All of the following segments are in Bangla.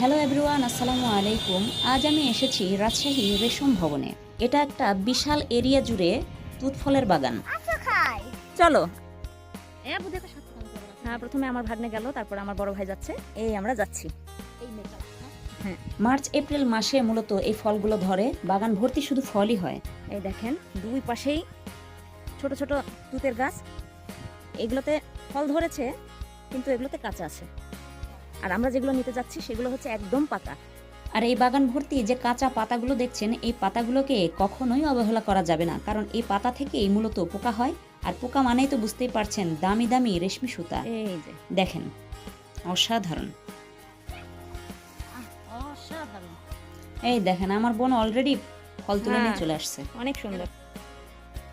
হ্যালো এভরিওয়ান আসসালামু আলাইকুম। আজ আমি এসেছি রাজশাহী রেশম ভবনে। এটা একটা বিশাল এরিয়া জুড়ে তুত ফলের বাগান চলো। হ্যাঁ প্রথমে আমার ভাগ্নে গেল তারপর আমার বড় ভাই যাচ্ছে। এই আমরা যাচ্ছি। হ্যাঁ? মার্চ এপ্রিল মাসে মূলত এই ফলগুলো ধরে বাগান ভর্তি শুধু ফলই হয়। এই দেখেন দুই পাশেই ছোট ছোট তুতের গাছ। এগুলোতে ফল ধরেছে কিন্তু এগুলোতে কাঁচা আছে। আর আমরা যেগুলো নিতে যাচ্ছি সেগুলো হচ্ছে একদম পাতা। আর এই বাগান ভর্তি যে কাঁচা পাতাগুলো দেখছেন এই পাতাগুলোকে কখনোই অবহেলা করা যাবে না। কারণ এই পাতা থেকেই মূলত পোকা হয় আর পোকা মানেই তো বুঝতেই পারছেন দামি দামি রেশমি সুতা। এই যে। দেখেন অসাধারণ। অসাধারণ। এই দেখেন আমার বোন অলরেডি ফল তুলে নিয়ে হ্যাঁ। চলে আসছে। অনেক সুন্দর।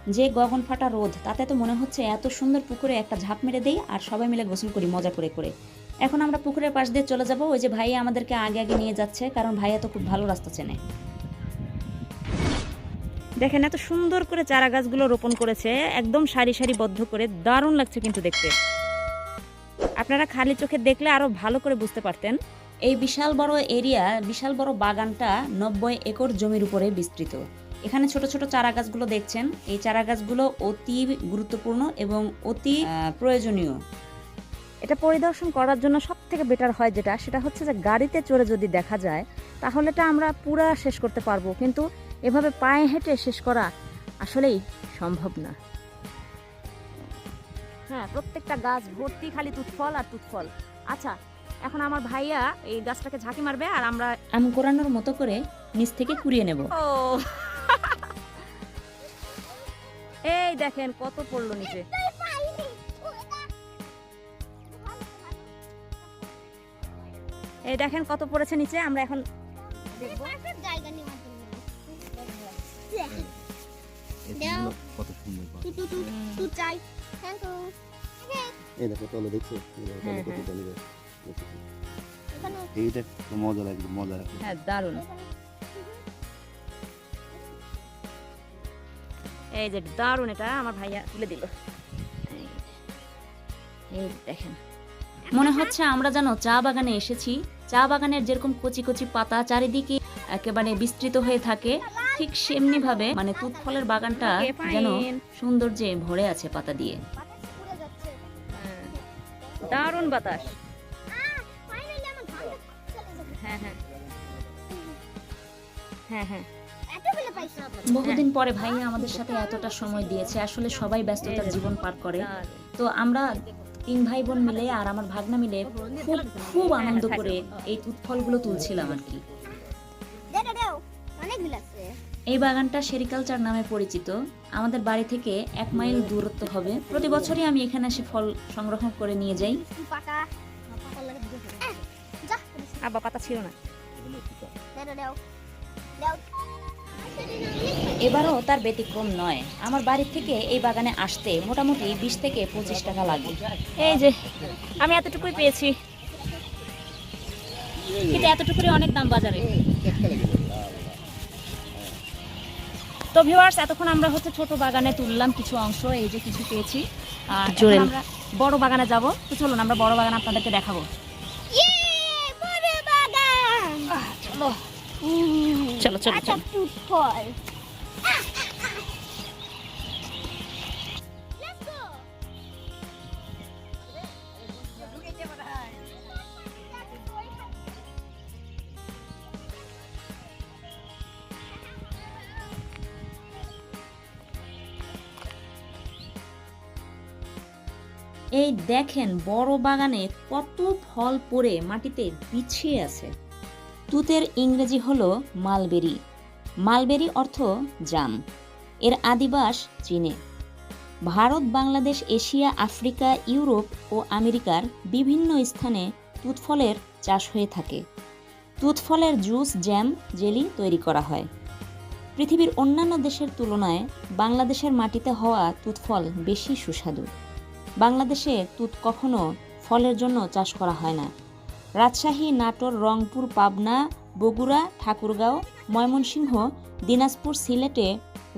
যে গগন ফাটা রোদ তাতে তো মনে হচ্ছে এত সুন্দর পুকুরে একটা ঝাঁপ মেরে দেই আর সবাই মিলে গোসল করি মজা করে করে। এখন আমরা পুকুরের পাশ দিয়ে চলে যাব। ওই যে ভাইয়া আমাদেরকে আগে আগে নিয়ে যাচ্ছে, কারণ ভাইয়া তো খুব ভালো রাস্তা চেনে। দেখেন এত সুন্দর করে চারা গাছগুলো রোপণ করেছে, একদম সারি সারি বদ্ধ করে, দারুণ লাগছে কিন্তু দেখতে। আপনারা খালি চোখে দেখলে আরও ভালো করে বুঝতে পারতেন। এই বিশাল বড় এরিয়া, বিশাল বড় বাগানটা নব্বই একর জমির উপরে বিস্তৃত। এখানে ছোট ছোট চারা গাছগুলো দেখছেন। এই চারা গাছগুলো অতি গুরুত্বপূর্ণ এবং অতি প্রয়োজনীয়। এটা পরিদর্শন করার জন্য সব থেকে বেটার হয় যেটা সেটা হচ্ছে যে গাড়িতে চড়ে যদি দেখা যায় তাহলে এটা আমরা পুরা শেষ করতে পারব। কিন্তু এভাবে পায়ে হেঁটে শেষ করা আসলেই সম্ভব না। হ্যাঁ প্রত্যেকটা গাছ ভর্তি খালি তুৎফল আর তুৎফল আচ্ছা এখন আমার ভাইয়া এই গাছটাকে ঝাঁকি মারবে আর আমরা আম কোরানোর মতো করে নিচ থেকে কুড়িয়ে নেব। এই দেখেন কত পড়ল নিচে। এই দেখেন কত পড়েছে নিচে আমরা এখন মজা লাগবে মজা হ্যাঁ দারুণ। এই যে দারুণ এটা আমার ভাইয়া তুলে দিল। এই- এই দেখেন। মনে হচ্ছে আমরা যেন চা বাগানে এসেছি চা বাগানের যেরকম কচি কচি পাতা চারিদিকে একেবারে বিস্তৃত হয়ে থাকে ঠিক সেমনি ভাবে মানে তুত ফলের বাগানটা যেন সৌন্দর্যে ভরে আছে পাতা দিয়ে। দারুণ বাতাস। হ্যাঁ হ্যাঁ। হ্যাঁ হ্যাঁ। বহুদিন পরে ভাইয়া আমাদের সাথে এতটা সময় দিয়েছে আসলে সবাই ব্যস্ততার জীবন পার করে। তো আমরা তিন ভাই বোন মিলে আর আমার ভাগনা মিলে খুব খুব আনন্দ করে এই তুত ফলগুলো তুলছিলাম আর কি। এই বাগানটা সেরিকালচার নামে পরিচিত। আমাদের বাড়ি থেকে এক মাইল দূরত্ব হবে। প্রতি বছরই আমি এখানে এসে ফল সংগ্রহ করে নিয়ে যাই। আব্বা পাতা ছিল না। এবারও তার ব্যতিক্রম নয়। আমার বাড়ি থেকে এই বাগানে আসতে মোটামুটি বিশ থেকে পঁচিশ টাকা লাগে। এই যে আমি এতটুকুই পেয়েছি। কিন্তু এতটুকুরই অনেক দাম বাজারে। তো ভিউয়ার্স এতক্ষণ আমরা হচ্ছে ছোট বাগানে তুললাম কিছু অংশ এই যে কিছু পেয়েছি। আর আমরা বড় বাগানে যাব। তো চলুন আমরা বড় বাগান আপনাদেরকে দেখাবো। চলো। চলো চলো চলো। এই দেখেন বড় বাগানে কত ফল পড়ে মাটিতে বিছিয়ে আছে। তুতের ইংরেজি হলো মালবেরি। মালবেরি অর্থ জাম। এর আদিবাস চীনে। Bharat, Bangladesh, Asia, Africa, Europe ও আমেরিকার বিভিন্ন স্থানে তুতফলের চাষ হয়ে থাকে। তুতফলের জুস, জ্যাম, জেলি তৈরি করা হয়। পৃথিবীর অন্যান্য দেশের তুলনায় বাংলাদেশের মাটিতে হওয়া তুতফল বেশি সুস্বাদু। বাংলাদেশে তুত কখনো ফলের জন্য চাষ করা হয় না। রাজশাহী নাটোর রংপুর পাবনা বগুড়া ঠাকুরগাঁও ময়মনসিংহ দিনাজপুর সিলেটে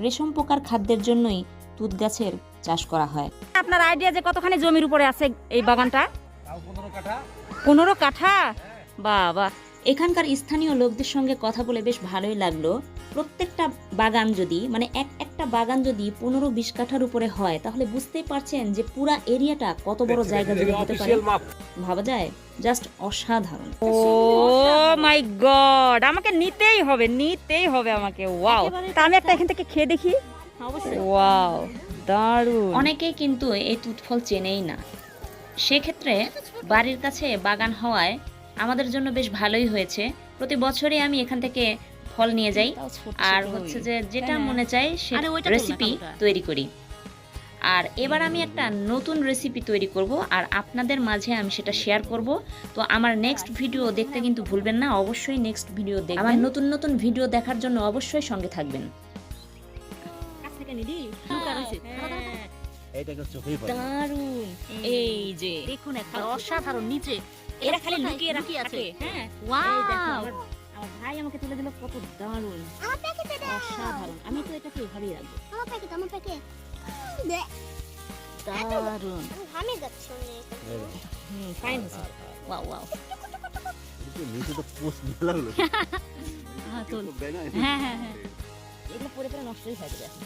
রেশম পোকার খাদ্যের জন্যই তুত গাছের চাষ করা হয়। আপনার আইডিয়া যে কতখানি জমির উপরে আছে এই বাগানটা? পনেরো কাঠা। বাবা এখানকার স্থানীয় লোকদের সঙ্গে কথা বলে বেশ ভালোই লাগল। প্রত্যেকটা বাগান যদি মানে এক একটা বাগান যদি পনেরো বিশ কাঠার উপরে হয় তাহলে বুঝতেই পারছেন যে পুরা এরিয়াটা কত বড় জায়গা জুড়ে হতে পারে। ভাবা যায়? জাস্ট অসাধারণ। ও মাই গড আমাকে নিতেই হবে নিতেই হবে আমাকে ওয়াও। তা আমি একটা এখান থেকে খেয়ে দেখি। ওয়াও দারুণ। অনেকেই কিন্তু এই তুৎফল চেনেই না। সেক্ষেত্রে বাড়ির কাছে বাগান হওয়ায় আমাদের জন্য বেশ ভালোই হয়েছে। প্রতি বছরই আমি এখান থেকে ফল নিয়ে যাই। আর হচ্ছে যে যেটা মনে চাই সে আরে ওইটা রেসিপি তৈরি করি। আর এবার আমি একটা নতুন রেসিপি তৈরি করব আর আপনাদের মাঝে আমি সেটা শেয়ার করব। তো আমার নেক্সট ভিডিও দেখতে কিন্তু ভুলবেন না অবশ্যই নেক্সট ভিডিও দেখবেন। আমার নতুন নতুন ভিডিও দেখার জন্য অবশ্যই সঙ্গে থাকবেন। এইটাকে চোখেই পড়ে। না। দারুণ। এই যে। দেখুন একটা অসাধারণ নিচে। এরা খালি লুকিয়ে রাখি। আছে হ্যাঁ। ওয়াও আমার ভাই আমাকে তুলে দিল কত দারুণ। আমার প্যাকেটে দাও। অসাধারণ। আমি তো এটাকে এভাবেই রাখব। আমার প্যাকেট আমার প্যাকেট। দারুণ। ঘামে যাচ্ছে অনেক হুম ফাইন হয়েছে ওয়াও ওয়াও নিচে তো পোস্ট মেলা হ্যাঁ তো হ্যাঁ হ্যাঁ হ্যাঁ। এগুলো পরে পরে নষ্টই হয়ে যাবে।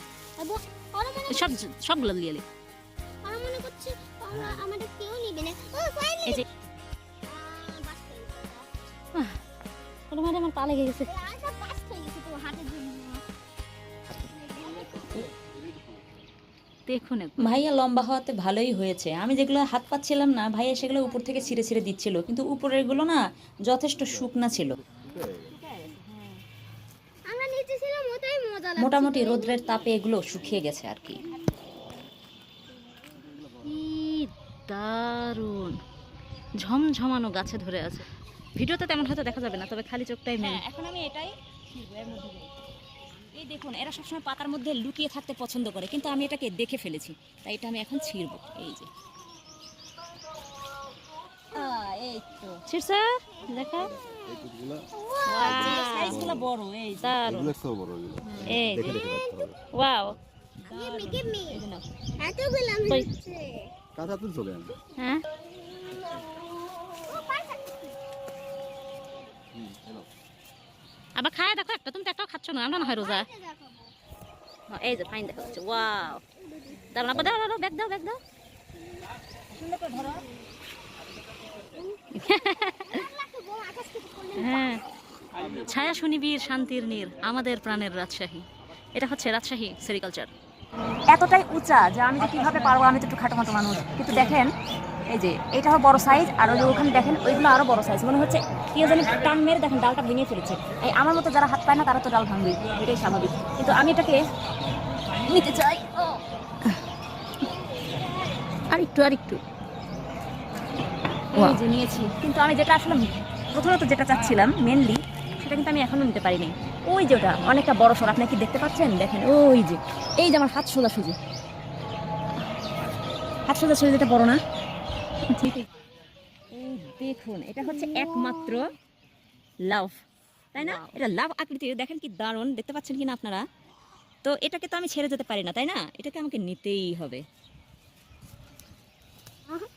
সব সবগুলো নিয়ে নে। ওরা মনে করছে ওরা আমাদের কেউ নিবে না। ও ফাইনালি ওটা মানে আমার পা লেগে গেছে হয়ে দেখুন ভাইয়া লম্বা হওয়াতে ভালোই হয়েছে। আমি যেগুলো হাত পাচ্ছিলাম না ভাইয়া সেগুলো উপর থেকে ছিঁড়ে ছিঁড়ে দিচ্ছিল। কিন্তু উপরেরগুলো না যথেষ্ট শুকনা ছিল। মোটামুটি রোদ্রের তাপে এগুলো শুকিয়ে গেছে আর কি। কি দারুণ। ঝমঝমানো গাছে ধরে আছে। ভিডিওতে তেমন হয়তো দেখা যাবে না তবে খালি চোখটাই মেন এখন আমি এটাই এর মধ্যে এই দেখুন এরা সবসময় পাতার মধ্যে লুকিয়ে থাকতে পছন্দ করে কিন্তু আমি এটাকে দেখে ফেলেছি তাই এটা আমি এখন ছিঁড়বো এই যে। এই তো। ছিড়ছে? দেখা। সাইজগুলো বড় এই যে। দারুণ এগুলো একটু বড় এগুলো এই দেখে দেখে রাখতে হবে wow give me give me এই যে নাও। এতগুলো আমি কই? নিচ্ছে কাঁচা তুলছো কেন হ্যাঁ আবার খায় দেখো একটা তুমি তো একটাও খাচ্ছ না আমরা না হয় রোজা। হ্যাঁ, এই যে ফাইন দেখা যাচ্ছে ওয়াও দাঁড়ান আবার দাও দাও ব্যাগ দাও ব্যাগ দাও। হ্যাঁ। ছায়া শুনিবীর শান্তির নীর আমাদের প্রাণের রাজশাহী। এটা হচ্ছে রাজশাহী সেরিকালচার এতটাই উঁচা যে আমি যে কীভাবে পারব আমি তো একটু খাটো খাটো মানুষ। কিন্তু দেখেন এই যে এটাও বড় সাইজ আর ওই যে ওখানে দেখেন ওইগুলো আরও বড় সাইজ মনে হচ্ছে কেউ জানি টান মেরে দেখেন ডালটা ভেঙে ফেলেছে। এই আমার মতো যারা হাত পায় না তারা তো ডাল ভাঙবে এটাই স্বাভাবিক। কিন্তু আমি এটাকে নিতে চাই। ও। আর একটু আর একটু এই যে নিয়েছি। কিন্তু আমি যেটা আসলে প্রথমত যেটা চাচ্ছিলাম মেনলি সেটা কিন্তু আমি এখনও নিতে পারিনি। ওই যে ওটা অনেকটা বড় সর আপনি কি দেখতে পাচ্ছেন? দেখেন ওই যে। এই যে আমার হাত সোজা সুজি। হাত সোজা সুজি যেটা বড় না? দেখুন এটা হচ্ছে একমাত্র লাভ তাই না? এটা লাভ আকৃতির দেখেন কি দারুণ দেখতে পাচ্ছেন কিনা আপনারা? তো এটাকে তো আমি ছেড়ে যেতে পারি না তাই না? এটাকে আমাকে নিতেই হবে।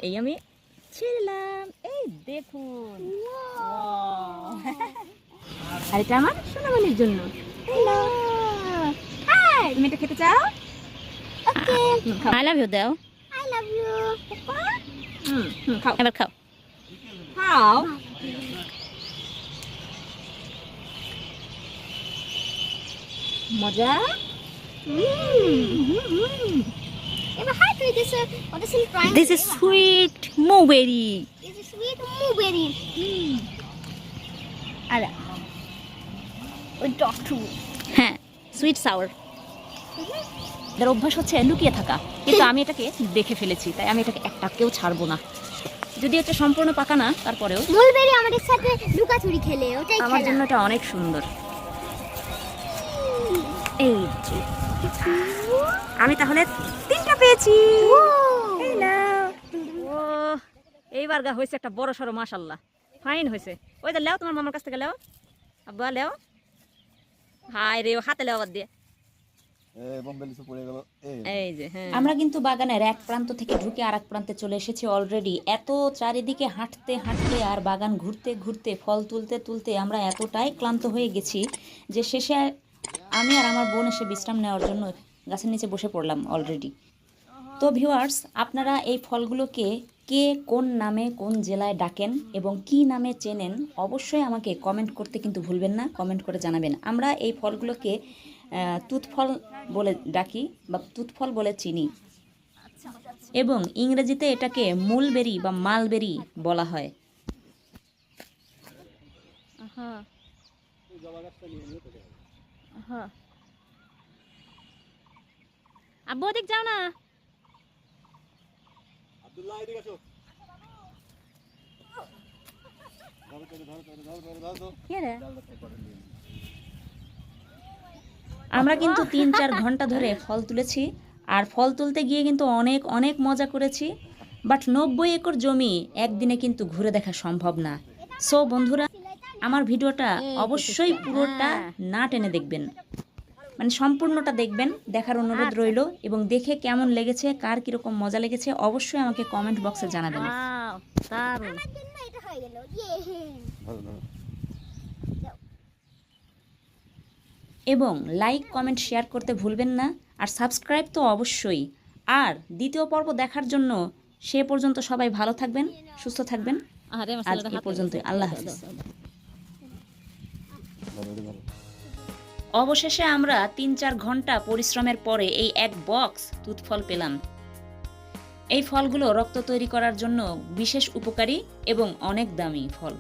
এই আমি ছিলাম এই দেখুন। আর এটা আমার সোনামণির জন্য। তুমি এটা খেতে চাও? আই লাভ ইউ দাও। আই লাভ ইউ হুম হুম, খাও এবার খাও খাও মজা এবার হাই তুই this what is it trying this is sweet blueberry this is sweet blueberry আর ওই এদের অভ্যাস হচ্ছে লুকিয়ে থাকা। কিন্তু আমি এটাকে দেখে ফেলেছি তাই আমি এটাকে একটা কেউ ছাড়বো না। যদি এটা সম্পূর্ণ পাকা না তারপরেও। mulberry আমাদের সাথে লুকাচুরি খেলে ওটাই আমার জন্য এটা অনেক সুন্দর। এই আমি তাহলে তিনটা পেয়েছি। এইবার গা হয়েছে একটা বড় সড়ো মাশাল্লাহ। ফাইন হয়েছে। ওই তো লেও তোমার মামার কাছ থেকে লেও। আব্বা লেও। হায় রে ও হাতে লেও আবার দিয়ে। আমরা কিন্তু বাগানের এক প্রান্ত থেকে ঢুকে আর এক প্রান্তে চলে এসেছি অলরেডি এত চারিদিকে হাঁটতে হাঁটতে আর বাগান ঘুরতে ঘুরতে ফল তুলতে তুলতে আমরা এতটাই ক্লান্ত হয়ে গেছি যে শেষে আমি আর আমার বোন এসে বিশ্রাম নেওয়ার জন্য গাছের নিচে বসে পড়লাম অলরেডি তো ভিউয়ার্স আপনারা এই ফলগুলোকে কে কোন নামে কোন জেলায় ডাকেন এবং কি নামে চেনেন অবশ্যই আমাকে কমেন্ট করতে কিন্তু ভুলবেন না কমেন্ট করে জানাবেন। আমরা এই ফলগুলোকে আহ, তুতফল বলে ডাকি বা তুতফল বলে চিনি। এবং ইংরেজিতে এটাকে মুলবেরি বা মালবেরি বলা হয়। আব্বু ওদিক যাও না। আব্দুল্লাহ এদিকে আসো। ধরো ধরো ধরো ধরো ধরো ধরো ধরো কে রে? আমরা কিন্তু তিন চার ঘণ্টা ধরে ফল তুলেছি আর ফল তুলতে গিয়ে কিন্তু অনেক অনেক মজা করেছি। বাট নব্বই একর জমি একদিনে কিন্তু ঘুরে দেখা সম্ভব না। সো বন্ধুরা আমার ভিডিওটা অবশ্যই পুরোটা না টেনে দেখবেন। মানে সম্পূর্ণটা দেখবেন দেখার অনুরোধ রইল। এবং দেখে কেমন লেগেছে কার কীরকম মজা লেগেছে অবশ্যই আমাকে কমেন্ট বক্সে জানাবেন ওয়াও দারুণ আমার জন্য এটা হয়ে গেল ইয়ে ধরো ধরো এবং লাইক কমেন্ট শেয়ার করতে ভুলবেন না। আর সাবস্ক্রাইব তো অবশ্যই। আর দ্বিতীয় পর্ব দেখার জন্য সে পর্যন্ত সবাই ভালো থাকবেন সুস্থ থাকবেন। আরে আমার আজ এ পর্যন্তই। আল্লাহ হাফিজ অবশেষে আমরা তিন চার ঘণ্টা পরিশ্রমের পরে এই এক বক্স তুতফল পেলাম। এই ফলগুলো রক্ত তৈরি করার জন্য বিশেষ উপকারী এবং অনেক দামি ফল।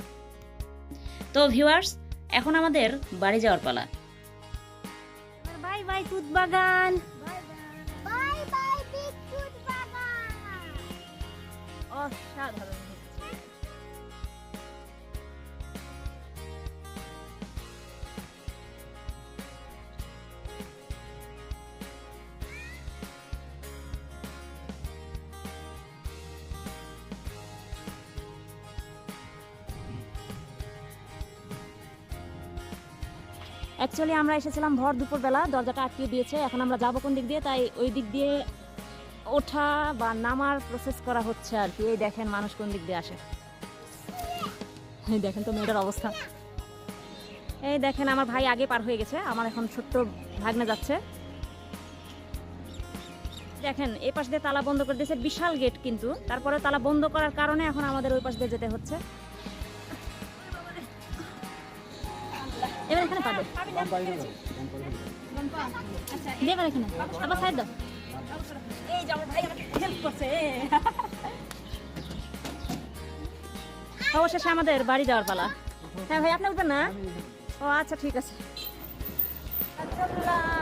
তো ভিউয়ার্স এখন আমাদের বাড়ি যাওয়ার পালা। বাই তুত বাগান। বাই বাই বিস্কুট বাগান। অসাধারণ। অ্যাকচুয়ালি আমরা এসেছিলাম ভর দুপুরবেলা, দরজাটা আটকিয়ে দিয়েছে। এখন আমরা যাব কোন দিক দিয়ে? তাই ওই দিক দিয়ে ওঠা বা নামার প্রসেস করা হচ্ছে আর কি। এই দেখেন মানুষ কোন দিক দিয়ে আসে। দেখেন তো মেয়েটার অবস্থা। এই দেখেন, আমার ভাই আগে পার হয়ে গেছে। আমার এখন ছোট্ট ভাগ্নে যাচ্ছে। দেখেন, এই পাশ দিয়ে তালা বন্ধ করে দিয়েছে। বিশাল গেট কিন্তু। তারপরে তালা বন্ধ করার কারণে এখন আমাদের ওই পাশ দিয়ে যেতে হচ্ছে। এবার এখানে পাবে। এখানে। আবার সাইড দাও। এই যে আমার ভাই আমাকে হেল্প করছে। অবশেষে আমাদের বাড়ি যাওয়ার পালা। হ্যাঁ ভাই আপনি উঠবেন না? ও আচ্ছা ঠিক আছে। হ্যাঁ,